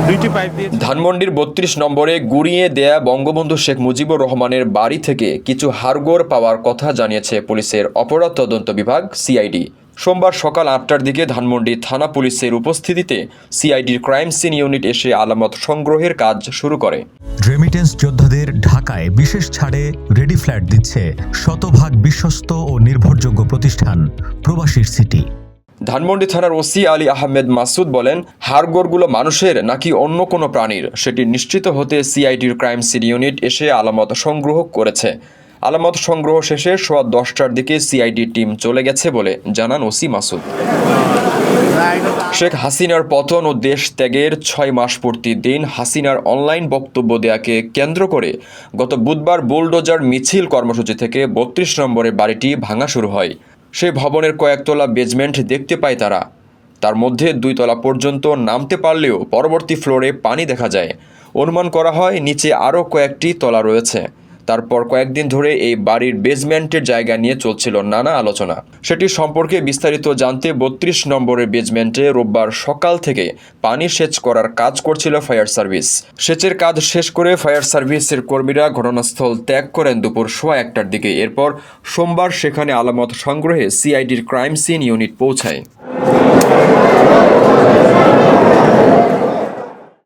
দুইটি পাইপ দিয়ে ধানমন্ডির বত্রিশ নম্বরে গুড়িয়ে দেয়া বঙ্গবন্ধু শেখ মুজিবুর রহমানের বাড়ি থেকে কিছু হাড়গোড় পাওয়ার কথা জানিয়েছে পুলিশের অপরাধ তদন্ত বিভাগ সিআইডি সোমবার সকাল আটটার দিকে ধানমন্ডি থানা পুলিশের উপস্থিতিতে সিআইডির ক্রাইম সিন ইউনিট এসে আলামত সংগ্রহের কাজ শুরু করে। রেমিটেন্স যোদ্ধাদের ঢাকায় বিশেষ ছাড়ে রেডি ফ্ল্যাট দিচ্ছে শতভাগ বিশ্বস্ত ও নির্ভরযোগ্য প্রতিষ্ঠান প্রবাসীর সিটি ধানমন্ডি থানার ওসি আলী আহমেদ মাসুদ বলেন, হাড়গোড়গুলো মানুষের নাকি অন্য কোনো প্রাণীর? সেটি নিশ্চিত হতে সিআইডির ক্রাইম সিন ইউনিট এসে আলামত সংগ্রহ করেছে। আলামত সংগ্রহ শেষে সোয়া দশটার দিকে সিআইডি টিম চলে গেছে বলে জানান ওসি মাসুদ। শেখ হাসিনার পতন ও দেশ ত্যাগের ছয় মাস পূর্তি দিন হাসিনার অনলাইন বক্তব্য দেয়াকে কেন্দ্র করে গত বুধবার বুলডোজার মিছিল কর্মসূচি থেকে বত্রিশ নম্বরের বাড়িটি ভাঙা শুরু হয়। সেই ভবনের কয়েকতলা বেজমেন্ট দেখতে পায় তারা। তার মধ্যে দুই তলা পর্যন্ত নামতে পারলেও পরবর্তী ফ্লোরে পানি দেখা যায়। অনুমান করা হয় নিচে আরও কয়েকটি তলা রয়েছে। তারপর কয়েকদিন ধরে এই বাড়ির বেজমেন্টের জায়গা নিয়ে চলছিল নানা আলোচনা। সেটি সম্পর্কে বিস্তারিত জানতে বত্রিশ নম্বরের বেজমেন্টে রোববার সকাল থেকে পানি সেচ করার কাজ করছিল ফায়ার সার্ভিস। সেচের কাজ শেষ করে ফায়ার সার্ভিসের কর্মীরা ঘটনাস্থল ত্যাগ করেন দুপুর সোয়া একটার দিকে। এরপর সোমবার সেখানে আলামত সংগ্রহে সিআইডির ক্রাইম সিন ইউনিট পৌঁছায়।